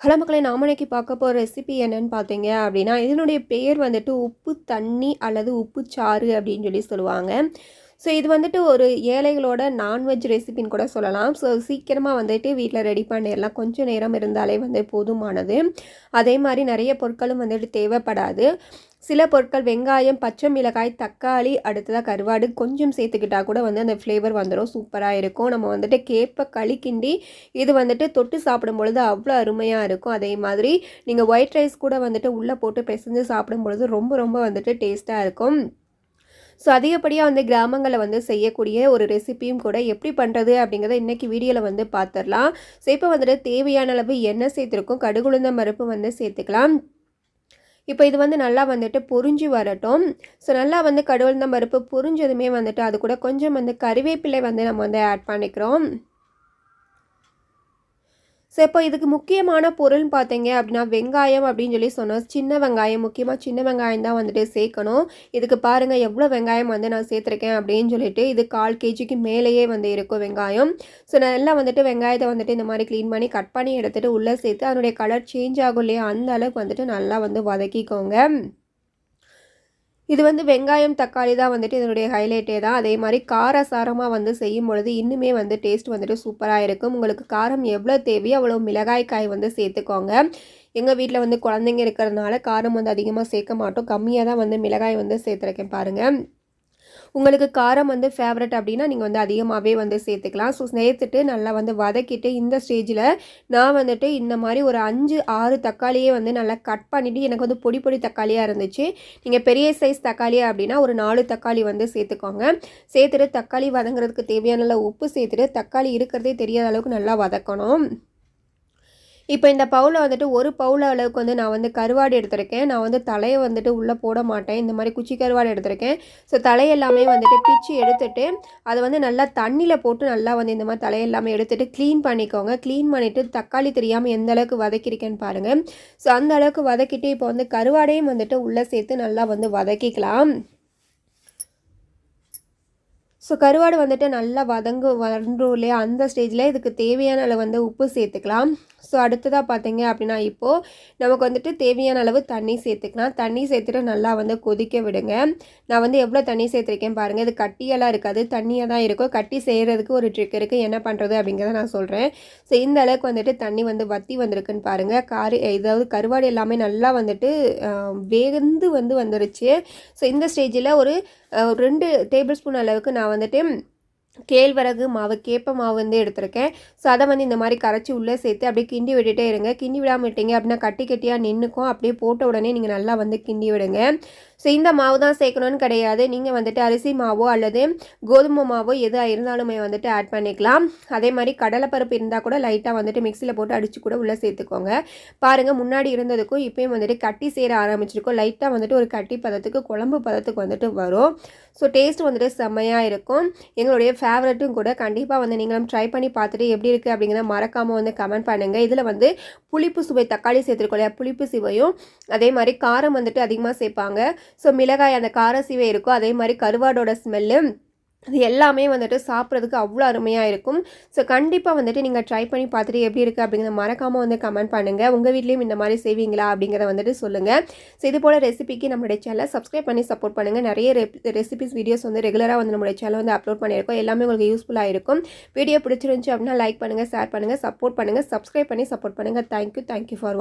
Hello மக்களை நாம இன்னைக்கு பார்க்க போகிற ரெசிபி என்னன்னு பார்த்தீங்க அப்படின்னா இதனுடைய பெயர் வந்துட்டு உப்பு தண்ணி அல்லது உப்பு சாறு அப்படின்னு சொல்லி சொல்லுவாங்க. ஸோ இது வந்துட்டு ஒரு ஏழைகளோட நான்வெஜ் ரெசிபின்னு கூட சொல்லலாம். ஸோ சீக்கிரமாக வந்துட்டு வீட்டில் ரெடி பண்ணிடலாம் கொஞ்சம் நேரம் இருந்தாலே வந்து போதுமானது. அதே மாதிரி நிறைய பொருட்களும் வந்துட்டு தேவைப்படாது. சில பொருட்கள் வெங்காயம் பச்சை மிளகாய் தக்காளி அடுத்ததாக கருவாடு கொஞ்சம் சேர்த்துக்கிட்டா கூட வந்து அந்த ஃப்ளேவர் வந்துடும் சூப்பராக இருக்கும். நம்ம வந்துட்டு கேப்பை களி கிண்டி இது வந்துட்டு தொட்டு சாப்பிடும் பொழுது அவ்வளோ அருமையாக இருக்கும். அதே மாதிரி நீங்கள் ஒயிட் ரைஸ் கூட வந்துட்டு உள்ளே போட்டு பிசைஞ்சு சாப்பிடும் பொழுது ரொம்ப ரொம்ப வந்துட்டு டேஸ்ட்டாக இருக்கும். ஸோ அதிகப்படியாக வந்து கிராமங்களில் வந்து செய்யக்கூடிய ஒரு ரெசிப்பியும் கூட எப்படி பண்ணுறது அப்படிங்கிறத இன்றைக்கி வீடியோவில் வந்து பார்த்துடலாம் ஸோ இப்போ வந்துட்டு தேவையான அளவு எண்ணெய் சேர்த்துருக்கோம். கடுகுளுந்த மருப்பு வந்து சேர்த்துக்கலாம். இப்போ இது வந்து நல்லா வந்துட்டு பொறிஞ்சு வரட்டும். ஸோ நல்லா வந்து கடுகுளுந்த மறுப்பு பொறிஞ்சதுமே வந்துட்டு அது கூட கொஞ்சம் வந்து கறிவேப்பிலை வந்து நம்ம வந்து ஆட் பண்ணிக்கிறோம். ஸோ இப்போ இதுக்கு முக்கியமான பொருள்னு பார்த்தீங்க அப்படின்னா வெங்காயம் அப்படின்னு சொல்லி சொன்னோம். சின்ன வெங்காயம் முக்கியமாக சின்ன வெங்காயம் தான் வந்துட்டு சேர்க்கணும். இதுக்கு பாருங்கள் எவ்வளோ வெங்காயம் வந்து நான் சேர்த்துருக்கேன் அப்படின்னு சொல்லிட்டு இது கால் கேஜிக்கு மேலேயே வந்து இருக்கும் வெங்காயம். ஸோ நல்லா வந்துட்டு வெங்காயத்தை வந்துட்டு இந்த மாதிரி க்ளீன் பண்ணி கட் பண்ணி எடுத்துகிட்டு உள்ளே சேர்த்து அதனுடைய கலர் சேஞ்ச் ஆகும் இல்லையா அந்த அளவுக்கு வந்துட்டு நல்லா வந்து வதக்கிக்கோங்க. இது வந்து வெங்காயம் தக்காளி தான் வந்துட்டு இதனுடைய ஹைலைட்டே தான். அதே மாதிரி காரசாரமாக வந்து செய்யும் பொழுது இன்னுமே வந்து டேஸ்ட் வந்துட்டு சூப்பராக இருக்கும். உங்களுக்கு காரம் எவ்வளோ தேவையோ அவ்வளோ மிளகாய் காய் வந்து சேர்த்துக்கோங்க. எங்கள் வீட்டில் வந்து குழந்தைங்க இருக்கிறதுனால காரம் வந்து அதிகமாக சேர்க்க மாட்டோம். கம்மியாக தான் வந்து மிளகாய் வந்து சேர்த்துருக்கேன் பாருங்கள் உங்களுக்கு காரம் வந்து ஃபேவரட் அப்படின்னா நீங்கள் வந்து அதிகமாகவே வந்து சேர்த்துக்கலாம். ஸோ சேர்த்துட்டு நல்லா வந்து வதக்கிட்டு இந்த ஸ்டேஜில் நான் வந்துட்டு இந்த மாதிரி ஒரு அஞ்சு ஆறு தக்காளியே வந்து நல்லா கட் பண்ணிவிட்டு எனக்கு வந்து பொடி பொடி தக்காளியாக இருந்துச்சு. நீங்கள் பெரிய சைஸ் தக்காளியாக அப்படின்னா ஒரு நாலு தக்காளி வந்து சேர்த்துக்கோங்க. சேர்த்துட்டு தக்காளி வதங்குறதுக்கு தேவையான உப்பு சேர்த்துட்டு தக்காளி இருக்கிறதே தெரியாத அளவுக்கு நல்லா வதக்கணும். இப்போ இந்த பவுலை வந்துட்டு ஒரு பவுல அளவுக்கு வந்து நான் வந்து கருவாடு எடுத்திருக்கேன். நான் வந்து தலையை வந்துட்டு உள்ளே போட மாட்டேன். இந்த மாதிரி குச்சி கருவாடு எடுத்திருக்கேன். ஸோ தலையெல்லாமே வந்துட்டு பிச்சு எடுத்துட்டு அதை வந்து நல்லா தண்ணியில் போட்டு நல்லா வந்து இந்த மாதிரி தலையெல்லாமே எடுத்துட்டு க்ளீன் பண்ணிக்கோங்க. க்ளீன் பண்ணிவிட்டு தக்காளி தெரியாமல் எந்த அளவுக்கு வதக்கிருக்கேன்னு பாருங்கள் ஸோ அந்த அளவுக்கு வதக்கிட்டு இப்போ வந்து கருவாடையும் வந்துட்டு உள்ளே சேர்த்து நல்லா வந்து வதக்கிக்கலாம். ஸோ கருவாடு வந்துட்டு நல்லா வதங்கு வந்துடும் இல்லையா? அந்த ஸ்டேஜில் இதுக்கு தேவையான அளவு வந்து உப்பு சேர்த்துக்கலாம். ஸோ அடுத்ததாக பார்த்தீங்க அப்படின்னா இப்போது நமக்கு வந்துட்டு தேவையான அளவு தண்ணி சேர்த்துக்கலாம். தண்ணி சேர்த்துட்டு நல்லா வந்து கொதிக்க விடுங்க. நான் வந்து எவ்வளோ தண்ணி சேர்த்துருக்கேன் பாருங்கள் இது கட்டியெல்லாம் இருக்காது. தண்ணியாக தான் இருக்கும். கட்டி செய்கிறதுக்கு ஒரு ட்ரிக் இருக்குது என்ன பண்ணுறது அப்படிங்கிறத நான் சொல்கிறேன் ஸோ இந்த அளவுக்கு வந்துட்டு தண்ணி வந்து வத்தி வந்திருக்குன்னு பாருங்கள் காரு ஏதாவது கருவாடு எல்லாமே நல்லா வந்துட்டு வேகந்து வந்து வந்துருச்சு. ஸோ இந்த ஸ்டேஜில் ஒரு ரெண்டு டேபிள் ஸ்பூன் அளவுக்கு நான் வந்துட்டு கேழ்வரகு மாவு கேப்ப மாவு வந்து எடுத்திருக்கேன். ஸோ அதை வந்து இந்த மாதிரி கரைச்சி உள்ளே சேர்த்து அப்படியே கிண்டி விட்டுட்டே இருங்க. கிண்டி விடாமல் விட்டீங்க அப்படின்னா கட்டி கட்டியாக நின்றுக்கும் அப்படியே போட்ட உடனே நீங்கள் நல்லா வந்து கிண்டி விடுங்க. ஸோ இந்த மாவு தான் சேர்க்கணும்னு கிடையாது. நீங்கள் வந்துட்டு அரிசி மாவோ அல்லது கோதுமை மாவோ எதாக இருந்தாலுமே வந்துட்டு ஆட் பண்ணிக்கலாம். அதே மாதிரி கடலைப்பருப்பு இருந்தால் கூட லைட்டாக வந்துட்டு மிக்சியில் போட்டு அடித்து கூட உள்ளே சேர்த்துக்கோங்க. பாருங்கள் முன்னாடி இருந்ததுக்கும் இப்போயும் வந்துட்டு கட்டி சேர ஆரம்பிச்சிருக்கோம். லைட்டாக வந்துட்டு ஒரு கட்டி பதத்துக்கு குழம்பு பதத்துக்கு வந்துட்டு வரும். ஸோ டேஸ்ட் வந்துட்டு செம்மையாக இருக்கும். எங்களுடைய ஃபேவரட்டும் கூட கண்டிப்பாக வந்து நீங்களும் ட்ரை பண்ணி பார்த்துட்டு எப்படி இருக்குது அப்படிங்கிறத மறக்காமல் வந்து கமெண்ட் பண்ணுங்கள் இதில் வந்து புளிப்பு சுவை தக்காளி சேர்த்துருக்கோம் இல்லையா? புளிப்பு சுவையும் அதே மாதிரி காரம் வந்துட்டு அதிகமாக சேர்ப்பாங்க. ஸோ மிளகாய் அந்த கார சுவை இருக்கும். அதே மாதிரி கருவாடோட ஸ்மெல்லு அது எல்லாமே வந்துட்டு சாப்பிட்றதுக்கு அவ்வளோ அருமையாக இருக்கும். ஸோ கண்டிப்பாக வந்துட்டு நீங்கள் ட்ரை பண்ணி பார்த்துட்டு எப்படி இருக்குது அப்படிங்கிறத மறக்காமல் வந்து கமெண்ட் பண்ணுங்கள் உங்கள் வீட்லேயும் இந்த மாதிரி செய்வீங்களா அப்படிங்கிறத வந்துட்டு சொல்லுங்கள் ஸோ இது போல் ரெசிபிக்கு நம்மளுடைய சேனலை சப்ஸ்கிரைப் பண்ணி சப்போர்ட் பண்ணுங்கள் நிறைய ரெசிபிஸ் வீடியோஸ் வந்து ரெகுலராக வந்து நம்மளுடைய சேனல் வந்து அப்லோட் பண்ணியிருக்கோம். எல்லாமே உங்களுக்கு யூஸ்ஃபுல்லாக இருக்கும். வீடியோ பிடிச்சிருந்துச்சு அப்படின்னா லைக் பண்ணுங்கள் ஷேர் பண்ணுங்கள் சப்போர்ட் பண்ணுங்கள் சப்ஸ்கிரைப் பண்ணி சப்போர்ட் பண்ணுங்கள் தேங்க்யூ தேங்க்யூ ஃபார்